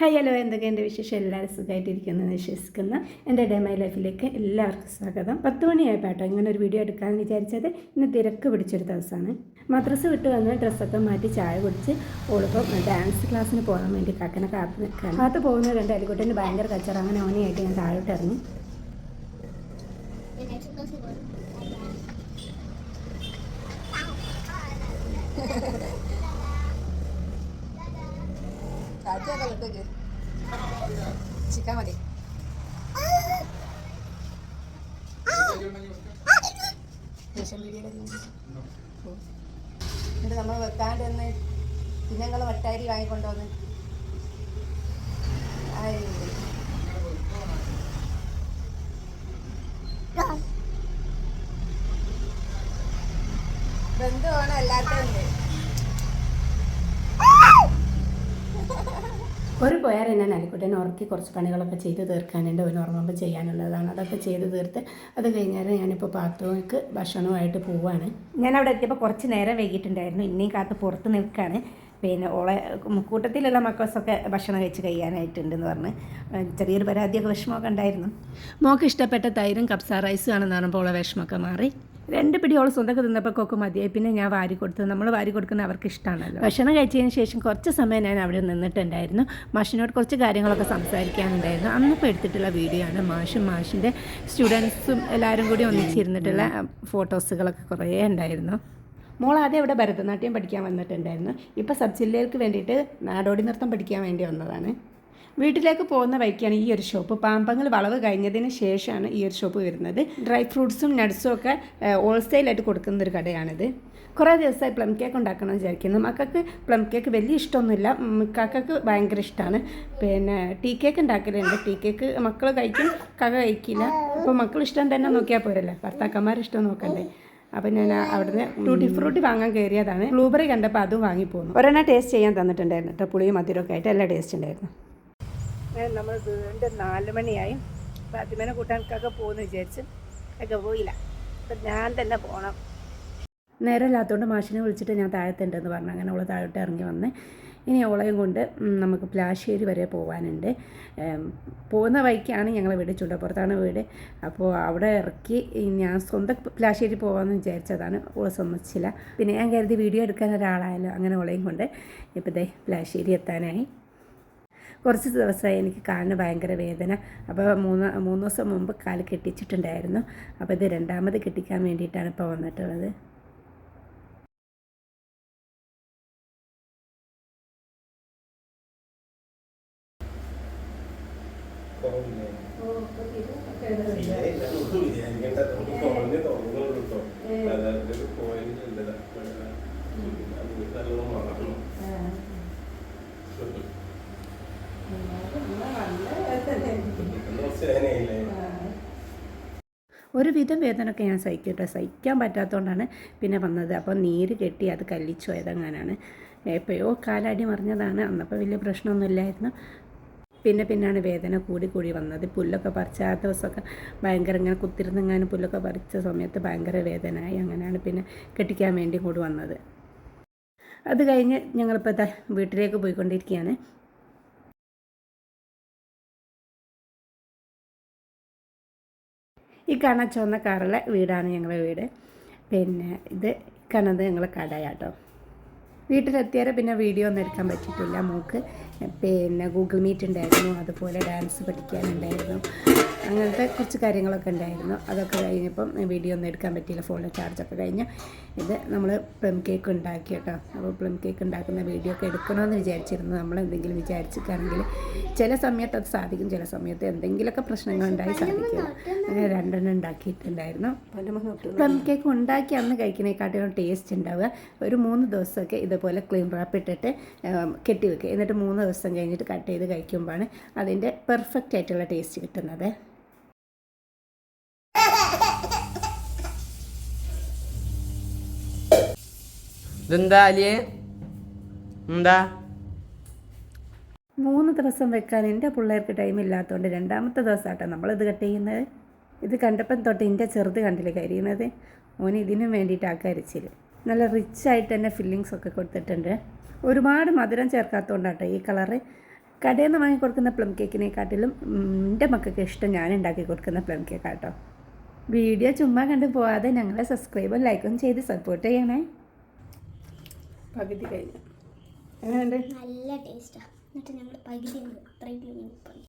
Hi hello എന്തൊക്കെ എന്റെ വിശേഷം? എല്ലാവരും സുഖമായിട്ടിരിക്കുന്നെന്ന് വിശ്വസിക്കുന്ന. എന്റെ ഡേ മൈ ലൈഫിലേക്ക് എല്ലാവർക്കും സ്വാഗതം. പത്ത് മണിയായപ്പോൾ കേട്ടോ ഇങ്ങനെ ഒരു വീഡിയോ എടുക്കാമെന്ന് വിചാരിച്ചത്. ഇന്ന് തിരക്ക് പിടിച്ചൊരു ദിവസമാണ്. മദ്രസ വിട്ട് വന്ന് ഡ്രസ്സൊക്കെ മാറ്റി ചായ കുടിച്ച് ഓളിപ്പം ഡാൻസ് ക്ലാസ്സിന് പോകാൻ വേണ്ടി കാക്കനെ കാത്ത് നിൽക്കുകയാണ് കാത്ത് പോകുന്ന രണ്ട് അലിക്കുട്ടന്റെ ഭയങ്കര കച്ചറ അങ്ങനെ ഓനെയായിട്ട് ഞാൻ താഴോട്ട് ഇറങ്ങി. ചിക്കൻ മതി. എന്നിട്ട് നമ്മൾ വെക്കാണ്ട് ഒന്ന് നിങ്ങൾ വട്ടാരി വാങ്ങിക്കൊണ്ടുവന്ന്. ബന്ധുവാണ് അല്ലാത്തതുണ്ട് ഒരു പോയാൽ ഞാൻ അലിക്കുട്ടനെ ഉറക്കി കുറച്ച് പണികളൊക്കെ ചെയ്ത് തീർക്കാനുണ്ട് ഒരു ഓർമ്മ ചെയ്യാനുള്ളതാണ്. അതൊക്കെ ചെയ്ത് തീർത്ത് അത് കഴിഞ്ഞാൽ ഞാനിപ്പോൾ പാത്രക്ക് ഭക്ഷണമായിട്ട് പോവാണ്. ഞാൻ അവിടെ എത്തിയപ്പോൾ കുറച്ച് നേരം വൈകിട്ടുണ്ടായിരുന്നു. ഇനിയും കാത്ത് പുറത്ത് നിൽക്കുകയാണ് പിന്നെ ഓളെ കൂട്ടത്തിലുള്ള മക്കൾസൊക്കെ ഭക്ഷണം കഴിച്ച് കഴിയാനായിട്ടുണ്ടെന്ന് പറഞ്ഞ്. ചെറിയൊരു പരാതിയൊക്കെ വിഷമമൊക്കെ ഉണ്ടായിരുന്നു. മോക്ക് ഇഷ്ടപ്പെട്ട തൈരും കപ്സ റൈസും ആണെന്ന് പറഞ്ഞപ്പോൾ ഓളെ വിഷമമൊക്കെ മാറി. രണ്ട് പിടി ഓൾ സ്വന്തമൊക്കെ തിന്നപ്പോൾ കൊക്ക് മതിയായി. പിന്നെ ഞാൻ വാരി കൊടുത്തത്. നമ്മൾ വാരി കൊടുക്കുന്നത് അവർക്ക് ഇഷ്ടമാണല്ലോ ഭക്ഷണം കഴിച്ചതിന് ശേഷം കുറച്ച് സമയം ഞാൻ അവിടെ നിന്നിട്ടുണ്ടായിരുന്നു. മാഷിനോട് കുറച്ച് കാര്യങ്ങളൊക്കെ സംസാരിക്കാനുണ്ടായിരുന്നു. അന്നിപ്പോൾ എടുത്തിട്ടുള്ള വീഡിയോ ആണ് മാഷും മാഷിന്റെ സ്റ്റുഡൻസും എല്ലാവരും കൂടി ഒന്നിച്ചിരുന്നിട്ടുള്ള ഫോട്ടോസുകളൊക്കെ കുറേ ഉണ്ടായിരുന്നു. മോൾ ആദ്യം ഇവിടെ ഭരതനാട്യം പഠിക്കാൻ വന്നിട്ടുണ്ടായിരുന്നു. ഇപ്പോൾ സബ് ജില്ലകൾക്ക് വേണ്ടിയിട്ട് നാടോടി നൃത്തം പഠിക്കാൻ വേണ്ടി വന്നതാണ്. വീട്ടിലേക്ക് പോകുന്ന വഴിക്കാണ് ഈ ഒരു ഷോപ്പ്. പാമ്പങ്ങൾ വളവ് കഴിഞ്ഞതിന് ശേഷമാണ് ഈ ഒരു ഷോപ്പ് വരുന്നത്. ഡ്രൈ ഫ്രൂട്ട്സും നട്ട്സും ഒക്കെ ഹോൾസെയിലായിട്ട് കൊടുക്കുന്ന ഒരു കടയാണിത്. കുറേ ദിവസമായി പ്ലം കേക്ക് ഉണ്ടാക്കണം എന്ന് വിചാരിക്കുന്നു. മക്കൾക്ക് പ്ലം കേക്ക് വലിയ ഇഷ്ടമൊന്നുമില്ല. കക്കൾക്ക് ഭയങ്കര ഇഷ്ടമാണ് പിന്നെ ടീ കേക്ക് ഉണ്ടാക്കലുണ്ട്. ടീ കേക്ക് മക്കൾ കഴിക്കും കക കഴിക്കില്ല. അപ്പോൾ മക്കൾ ഇഷ്ടം തന്നെ നോക്കിയാൽ പോരല്ലേ? ഭർത്താക്കന്മാർ ഇഷ്ടം നോക്കണ്ടേ? അപ്പം ഞാൻ അവിടുന്ന് ടൂട്ടി ഫ്രൂട്ടി വാങ്ങാൻ കയറിയതാണ്. ബ്ലൂബെറി കണ്ടപ്പോൾ അതും വാങ്ങി പോന്നു. ഒരെണ്ണം ടേസ്റ്റ് ചെയ്യാൻ തന്നിട്ടുണ്ടായിരുന്നു കേട്ടോ പുളിയും മധുരമൊക്കെ ആയിട്ട്. എല്ലാം ടേസ്റ്റ് ഉണ്ടായിരുന്നു. നമ്മൾ വീണ്ടും നാല് മണിയായി. ഫാത്തിമേനെ കൂട്ടാനൊക്കെ പോകുമെന്ന് വിചാരിച്ച് ഒക്കെ പോയില്ല. അപ്പം ഞാൻ തന്നെ പോകണം നേരമില്ലാത്തതുകൊണ്ട് മാഷിനെ വിളിച്ചിട്ട് ഞാൻ താഴത്തുണ്ടെന്ന് പറഞ്ഞു. അങ്ങനെ അവൾ താഴോട്ട് ഇറങ്ങി വന്ന് ഇനി അവളെയും കൊണ്ട് നമുക്ക് പ്ലാശ്ശേരി വരെ പോകാനുണ്ട് പോകുന്ന വഴിക്കാണ് ഞങ്ങൾ വീട് ചുണ്ടപ്പുറത്താണ് വീട്. അപ്പോൾ അവിടെ ഇറക്കി ഞാൻ സ്വന്തം പ്ലാശ്ശേരി പോകാമെന്ന് വിചാരിച്ചതാണ്. ഓൾ സമ്മതിച്ചില്ല. പിന്നെ ഞാൻ കരുതി വീഡിയോ എടുക്കാൻ ഒരാളായല്ലോ അങ്ങനെ അവളെയും കൊണ്ട്. ഇപ്പോൾ ദേ പ്ലാശ്ശേരി എത്താനായി. കുറച്ച് ദിവസമായി എനിക്ക് കാലിന് ഭയങ്കര വേദന. അപ്പോൾ മൂന്ന് മൂന്ന് ദിവസം മുമ്പ് കാൽ കെട്ടിച്ചിട്ടുണ്ടായിരുന്നു. അപ്പോൾ ഇത് രണ്ടാമത് കെട്ടിക്കാൻ വേണ്ടിയിട്ടാണ് ഇപ്പോൾ വന്നിട്ടുള്ളത്. ഒരുവിധം വേദനയൊക്കെ ഞാൻ സഹിക്കും കേട്ടോ സഹിക്കാൻ പറ്റാത്തതുകൊണ്ടാണ് പിന്നെ വന്നത്. അപ്പോൾ നീര് കെട്ടി അത് കല്ലിച്ചു പോയതങ്ങാനാണ്. എപ്പോഴോ കാലടി മറിഞ്ഞതാണ്. അന്നപ്പോൾ വലിയ പ്രശ്നമൊന്നുമില്ലായിരുന്നു. പിന്നെ പിന്നാണ് വേദന കൂടി കൂടി വന്നത്. പുല്ലൊക്കെ പറിച്ച ആ ദിവസമൊക്കെ ഭയങ്കര ഇങ്ങനെ കുത്തിരുന്നെങ്ങാനും പുല്ലൊക്കെ പറിച്ച സമയത്ത് ഭയങ്കര വേദനയായി. അങ്ങനെയാണ് പിന്നെ കെട്ടിക്കാൻ വേണ്ടി കൂടി വന്നത്. അത് കഴിഞ്ഞ് ഞങ്ങളിപ്പോൾ വീട്ടിലേക്ക് പോയിക്കൊണ്ടിരിക്കുകയാണ്. ഈ കാണുന്ന ചുവന്ന കാറുള്ള വീടാണ് ഞങ്ങളുടെ വീട്. പിന്നെ ഇത് കാണുന്നത് ഞങ്ങളെ കടയാട്ടോ. വീട്ടിലെത്തിയാൽ പിന്നെ വീഡിയോ ഒന്നും എടുക്കാൻ പറ്റിയിട്ടില്ല. മൂക്ക് പിന്നെ ഗൂഗിൾ മീറ്റ് ഉണ്ടായിരുന്നു. അതുപോലെ ഡാൻസ് പഠിക്കാനുണ്ടായിരുന്നു. അങ്ങനത്തെ കുറച്ച് കാര്യങ്ങളൊക്കെ ഉണ്ടായിരുന്നു. അതൊക്കെ കഴിഞ്ഞപ്പം വീഡിയോ ഒന്നും എടുക്കാൻ പറ്റിയില്ല. ഫോണിൽ ചാർജൊക്കെ കഴിഞ്ഞ്. ഇത് നമ്മൾ പ്ലം കേക്ക് ഉണ്ടാക്കി കേട്ടോ. അപ്പോൾ പ്ലം കേക്ക് ഉണ്ടാക്കുന്ന വീഡിയോ ഒക്കെ എടുക്കണമെന്ന് വിചാരിച്ചിരുന്നു. നമ്മൾ എന്തെങ്കിലും വിചാരിച്ചിട്ടാണെങ്കിൽ ചില സമയത്ത് അത് സാധിക്കും. ചില സമയത്ത് എന്തെങ്കിലുമൊക്കെ പ്രശ്നങ്ങളുണ്ടായി സാധിക്കും. അങ്ങനെ രണ്ടെണ്ണം ഉണ്ടാക്കിയിട്ടുണ്ടായിരുന്നു. പ്ലം കേക്ക് ഉണ്ടാക്കി അന്ന് കഴിക്കുന്നതിനെക്കാട്ടിലും ടേസ്റ്റ് ഉണ്ടാവുക. ഒരു മൂന്ന് ദിവസമൊക്കെ ഇതുപോലെ ക്ലീൻ റാപ്പ് ഇട്ടിട്ട് കെട്ടി വെക്കുക. എന്നിട്ട് മൂന്ന് ദിവസം കഴിഞ്ഞിട്ട് കട്ട് ചെയ്ത് കഴിക്കുമ്പോഴാണ് അതിന്റെ പെർഫെക്റ്റ് ആയിട്ടുള്ള ടേസ്റ്റ് കിട്ടുന്നത്. ഇതെന്താ അലിയെ? എന്താ? മൂന്ന് ദിവസം വെക്കാൻ എന്റെ പിള്ളേർക്ക് ടൈം ഇല്ലാത്തതുകൊണ്ട് രണ്ടാമത്തെ ദിവസമായിട്ടാണ് നമ്മളിത് കട്ട് ചെയ്യുന്നത്. ഇത് കണ്ടപ്പം തൊട്ട് എന്റെ ചെറുത് കണ്ടില്ല കരിയുന്നത്? മോന് ഇതിനും വേണ്ടിയിട്ടാണ് കരിച്ചിൽ നല്ല റിച്ച് ആയിട്ട് തന്നെ ഫില്ലിങ്സ് ഒക്കെ കൊടുത്തിട്ടുണ്ട്. ഒരുപാട് മധുരം ചേർക്കാത്തതുകൊണ്ടാട്ടോ ഈ കളറ് കടയിൽ നിന്ന് വാങ്ങി കൊടുക്കുന്ന പ്ലം കേക്കിനെക്കാട്ടിലും എന്റെ മക്കൾക്ക് ഇഷ്ടം ഞാൻ ഉണ്ടാക്കി കൊടുക്കുന്ന പ്ലം കേക്കാട്ടോ വീഡിയോ ചുമ്മാ കണ്ടു പോവാതെ ഞങ്ങളെ സബ്സ്ക്രൈബും ലൈക്കും ചെയ്ത് സപ്പോർട്ട് ചെയ്യണേ. പകുതി കഴിഞ്ഞു. എങ്ങനെയുണ്ട്? നല്ല ടേസ്റ്റാണ് എന്നിട്ട് ഞങ്ങൾ പകുതി അത്രയും